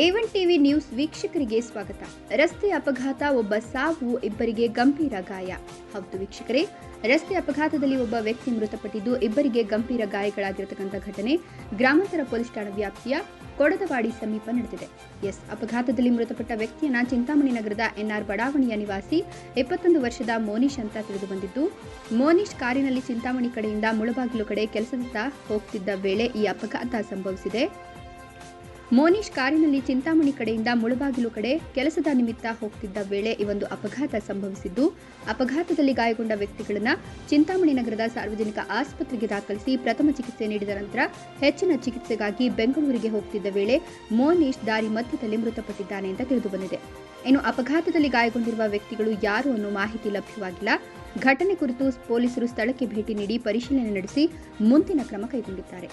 A one TV news ವೀಕ್ಷಕರಿಗೆ ಸ್ವಾಗತ. ರಸ್ತೆ ಅಪಘಾತ, ಒಬ್ಬ ಸಾವು, ಇಬ್ಬರಿಗೆ ಗಂಭೀರ ಗಾಯ. ಹೌದು ವೀಕ್ಷಕರೇ, ರಸ್ತೆ ಅಪಘಾತದಲ್ಲಿ ಒಬ್ಬ ವ್ಯಕ್ತಿ ಮೃತಪಟ್ಟಿದ್ದು, ಇಬ್ಬರಿಗೆ ಗಂಭೀರ ಗಾಯಗಳಾಗಿರತಕ್ಕಂಥ ಘಟನೆ ಗ್ರಾಮಾಂತರ ಪೊಲೀಸ್ ಠಾಣಾ ವ್ಯಾಪ್ತಿಯ ಕೊಡದವಾಡಿ ಸಮೀಪ ನಡೆದಿದೆ. ಎಸ್, ಅಪಘಾತದಲ್ಲಿ ಮೃತಪಟ್ಟ ವ್ಯಕ್ತಿಯನ್ನ ಚಿಂತಾಮಣಿ ನಗರದ ಎನ್ಆರ್ ಬಡಾವಣೆಯ ನಿವಾಸಿ ಇಪ್ಪತ್ತೊಂದು ವರ್ಷದ ಮೋನಿಶ್ ಅಂತ ತಿಳಿದು ಬಂದಿದ್ದು ಮೋನಿಶ್ ಕಾರಿನಲ್ಲಿ ಚಿಂತಾಮಣಿ ಕಡೆಯಿಂದ ಮುಳಬಾಗಿಲು ಕಡೆ ಕೆಲಸದತ್ತ ಹೋಗ್ತಿದ್ದ ವೇಳೆ ಈ ಅಪಘಾತ ಸಂಭವಿಸಿದೆ. ಮೋನಿಶ್ ಕಾರಿನಲ್ಲಿ ಚಿಂತಾಮಣಿ ಕಡೆಯಿಂದ ಮುಳಬಾಗಿಲು ಕಡೆ ಕೆಲಸದ ನಿಮಿತ್ತ ಹೋಗ್ತಿದ್ದ ವೇಳೆ ಈ ಒಂದು ಅಪಘಾತ ಸಂಭವಿಸಿದ್ದು, ಅಪಘಾತದಲ್ಲಿ ಗಾಯಗೊಂಡ ವ್ಯಕ್ತಿಗಳನ್ನು ಚಿಂತಾಮಣಿ ನಗರದ ಸಾರ್ವಜನಿಕ ಆಸ್ಪತ್ರೆಗೆ ದಾಖಲಿಸಿ ಪ್ರಥಮ ಚಿಕಿತ್ಸೆ ನೀಡಿದ ನಂತರ ಹೆಚ್ಚಿನ ಚಿಕಿತ್ಸೆಗಾಗಿ ಬೆಂಗಳೂರಿಗೆ ಹೋಗ್ತಿದ್ದ ವೇಳೆ ಮೋನಿಶ್ ದಾರಿ ಮಧ್ಯದಲ್ಲಿ ಮೃತಪಟ್ಟಿದ್ದಾನೆ ಅಂತ ತಿಳಿದುಬಂದಿದೆ. ಇನ್ನು ಅಪಘಾತದಲ್ಲಿ ಗಾಯಗೊಂಡಿರುವ ವ್ಯಕ್ತಿಗಳು ಯಾರು ಅನ್ನೋ ಮಾಹಿತಿ ಲಭ್ಯವಾಗಿಲ್ಲ. ಘಟನೆ ಕುರಿತು ಪೊಲೀಸರು ಸ್ಥಳಕ್ಕೆ ಭೇಟಿ ನೀಡಿ ಪರಿಶೀಲನೆ ನಡೆಸಿ ಮುಂದಿನ ಕ್ರಮ ಕೈಗೊಂಡಿದ್ದಾರೆ.